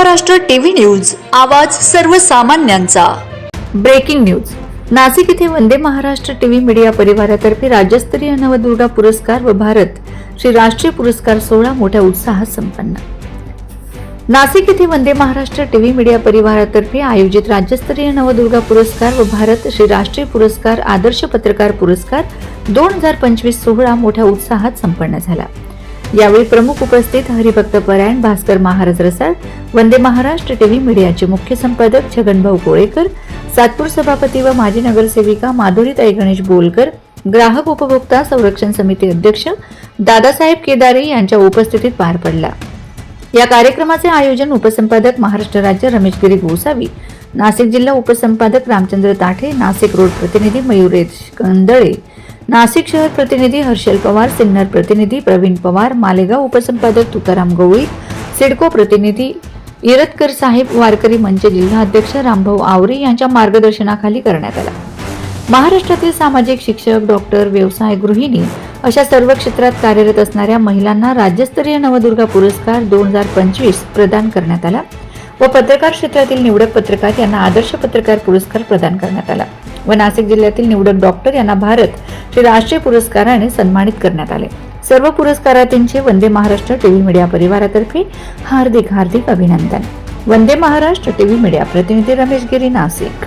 Maharashtra TV news आवाज सर्वसामान्यांचा. Breaking news. Nashik येथे वंदे महाराष्ट्र टीव्ही मीडिया परिवारातर्फे राज्यस्तरीय नवदुर्गा पुरस्कार व भारत श्री राष्ट्रीय पुरस्कार सोहळा मोठ्या उत्साहात संपन्न. नाशिक येथे वंदे महाराष्ट्र टीव्ही मीडिया परिवारातर्फे आयोजित राज्यस्तरीय नवदुर्गा पुरस्कार व भारत श्री राष्ट्रीय पुरस्कार आदर्श पत्रकार पुरस्कार दोन हजार पंचवीस सोहळा मोठ्या उत्साहात संपन्न झाला. यावेळी प्रमुख उपस्थित हरिभक्त परायण भास्कर महाराज रसाळ वंदे महाराष्ट्र टीव्ही मीडियाचे मुख्य संपादक छगनभाऊ कोळेकर सातपूर सभापती व माजी नगरसेविका माधुरीताई गणेश बोलकर ग्राहक उपभोक्ता संरक्षण समिती अध्यक्ष दादासाहेब केदारे यांच्या उपस्थितीत पार पडला. या कार्यक्रमाचे आयोजन उपसंपादक महाराष्ट्र राज्य रमेशगिरी गोसावी नाशिक जिल्हा उपसंपादक रामचंद्र ताठे नाशिक रोड प्रतिनिधी मयुरेश कंदळे नाशिक शहर प्रतिनिधी हर्षल पवार सिन्नर प्रतिनिधी प्रवीण पवार मालेगाव उपसंपादक तुकाराम गवळी सिडको प्रतिनिधी इरतकर साहेब वारकरी मंच जिल्हाध्यक्ष रामभाऊ आवरे यांच्या मार्गदर्शनाखाली करण्यात आला. महाराष्ट्रातील सामाजिक शिक्षक डॉक्टर व्यवसाय गृहिणी अशा सर्व क्षेत्रात कार्यरत असणाऱ्या महिलांना राज्यस्तरीय नवदुर्गा पुरस्कार दोन हजार पंचवीस प्रदान करण्यात आला व पत्रकार क्षेत्रातील निवडक पत्रकार यांना आदर्श पत्रकार पुरस्कार प्रदान करण्यात आला. व नाशिक जिल्ह्यातील निवडक डॉक्टर यांना भारत श्री राष्ट्रीय पुरस्काराने सन्मानित करण्यात आले. सर्व पुरस्कारार्थींचे वंदे महाराष्ट्र टीव्ही मीडिया परिवारातर्फे हार्दिक हार्दिक अभिनंदन. वंदे महाराष्ट्र टीव्ही मीडिया प्रतिनिधी रमेश गिरी नाशिक.